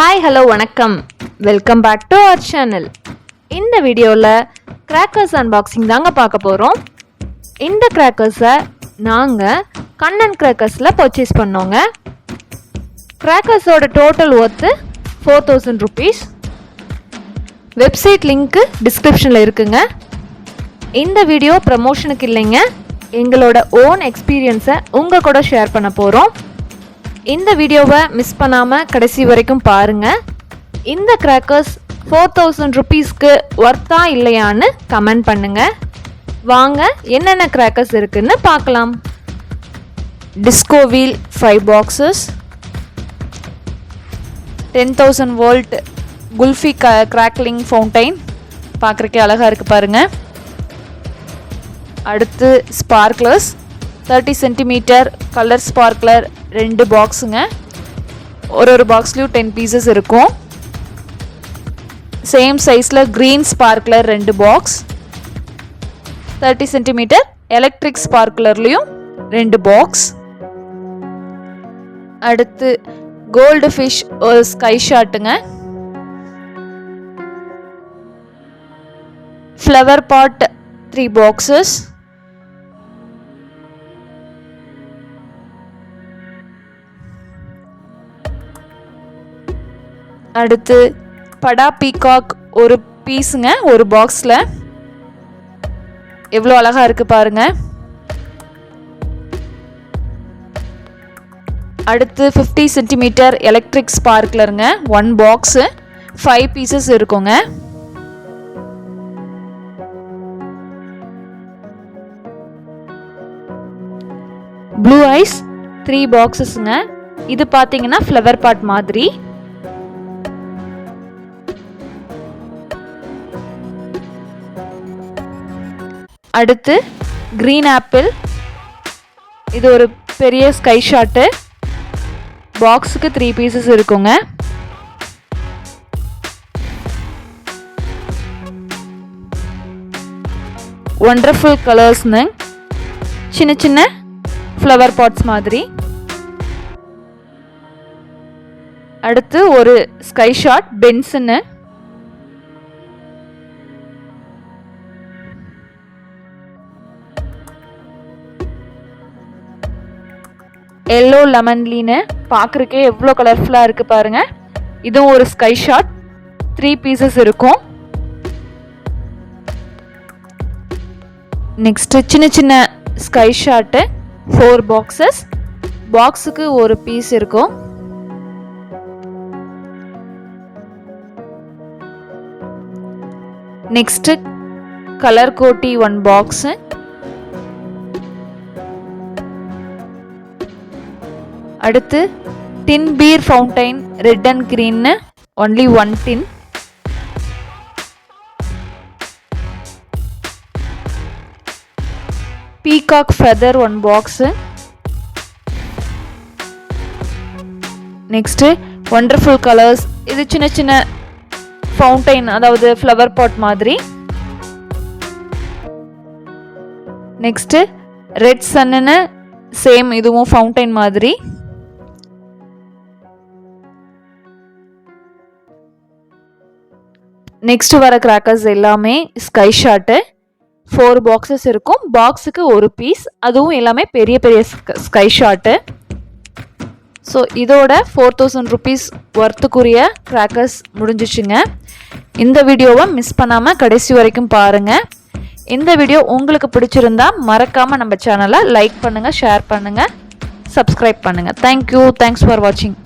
Hi hello வணக்கம். Welcome back to our channel இந்த வீடியோவில் கிராக்கர்ஸ் அன்பாக்சிங் தாங்க பார்க்க போகிறோம் இந்த கிராக்கர்ஸை நாங்கள் கண்ணன் கிராக்கர்ஸில் பர்ச்சேஸ் பண்ணோங்க. கிராக்கர்ஸோட total worth four thousand rupees website link டிஸ்கிரிப்ஷனில் இருக்குங்க. இந்த வீடியோ ப்ரமோஷனுக்கு இல்லைங்க. எங்களோட ஓன் எக்ஸ்பீரியன்ஸை உங்கள் கூட ஷேர் பண்ண போகிறோம் இந்த வீடியோவை மிஸ் பண்ணாமல் கடைசி வரைக்கும் பாருங்கள் இந்த கிராக்கர்ஸ் ஃபோர் தௌசண்ட் ருபீஸ்க்கு ஒர்த்தா இல்லையான்னு கமெண்ட் பண்ணுங்கள் வாங்க என்னென்ன கிராக்கர்ஸ் இருக்குன்னு பார்க்கலாம். Disco wheel five boxes ten thousand volt kulfi க கிராக்லிங் ஃபவுண்டைன் பார்க்குறக்கே அழகாக இருக்குது பாருங்கள் அடுத்து sparklers thirty centimeter colour sparkler ரெண்டு பாக்ஸுங்க ஒரு ஒரு பாக்ஸ்லேயும் டென் பீசஸ் இருக்கும். சேம் சைஸில் க்ரீன் ஸ்பார்க்லர் ரெண்டு பாக்ஸ் தேர்ட்டி சென்டிமீட்டர் எலக்ட்ரிக் ஸ்பார்க்லர்லேயும் ரெண்டு பாக்ஸ் அடுத்து கோல்டு ஃபிஷ் ஒரு ஸ்கை ஷாட்டுங்க ஃப்ளவர் பாட் த்ரீ பாக்ஸஸ் அடுத்து படா பீகாக் ஒரு பீஸுங்க ஒரு பாக்ஸில். எவ்வளோ அழகாக இருக்குது பாருங்க. அடுத்து ஃபிஃப்டி சென்டிமீட்டர் எலக்ட்ரிக் ஸ்பார்க்லருங்க ஒன் பாக்ஸு ஃபைவ் பீசஸ் இருக்குங்க. ப்ளூ ஐஸ் த்ரீ பாக்ஸஸ்ங்க இது பார்த்தீங்கன்னா ஃப்ளவர் பாட் மாதிரி. அடுத்து க்ரீன் ஆப்பிள் இது ஒரு பெரிய ஸ்கை ஷாட்டு பாக்ஸுக்கு த்ரீ பீசஸ் இருக்குங்க. ஒண்டர்ஃபுல் கலர்ஸ்னு சின்ன சின்ன ஃப்ளவர் பாட்ஸ் மாதிரி. அடுத்து ஒரு ஸ்கை ஷாட் பென்ஸுன்னு எல்லோ லெமன்லின்னு பார்க்குறக்கே எவ்வளோ கலர்ஃபுல்லாக இருக்குது பாருங்கள் இதுவும் ஒரு ஸ்கை ஷாட் த்ரீ பீசஸ் இருக்கும். நெக்ஸ்ட்டு சின்ன சின்ன ஸ்கை ஷாட்டு ஃபோர் பாக்ஸஸ் பாக்ஸுக்கு ஒரு பீஸ் இருக்கும். நெக்ஸ்ட்டு கலர் கோட்டி ஒன் பாக்ஸு அடுத்து tin beer fountain red and க்ரீன்னு only one tin peacock feather one box next wonderful colours இது சின்ன சின்ன ஃபவுண்டைன் அதாவது ஃப்ளவர் பாட் மாதிரி. நெக்ஸ்ட்டு ரெட் சன்னுன்னு சேம் இதுவும் ஃபவுண்டைன் மாதிரி. நெக்ஸ்ட் வர கிராக்கர்ஸ் எல்லாமே ஸ்கை ஷாட்டு ஃபோர் பாக்ஸஸ் இருக்கும். பாக்ஸுக்கு ஒரு பீஸ் அதுவும் எல்லாமே பெரிய பெரிய ஸ்கை ஷாட்டு ஸோ இதோட ஃபோர் தௌசண்ட் ருபீஸ் ஒர்த்துக்குரிய கிராக்கர்ஸ் முடிஞ்சிச்சுங்க. இந்த வீடியோவை மிஸ் பண்ணாமல் கடைசி வரைக்கும் பாருங்கள் இந்த வீடியோ உங்களுக்கு பிடிச்சிருந்தா மறக்காமல் நம்ம சேனலை லைக் பண்ணுங்கள் ஷேர் பண்ணுங்கள் சப்ஸ்கிரைப் பண்ணுங்கள் தேங்க்யூ தேங்க்ஸ் ஃபார் வாட்சிங்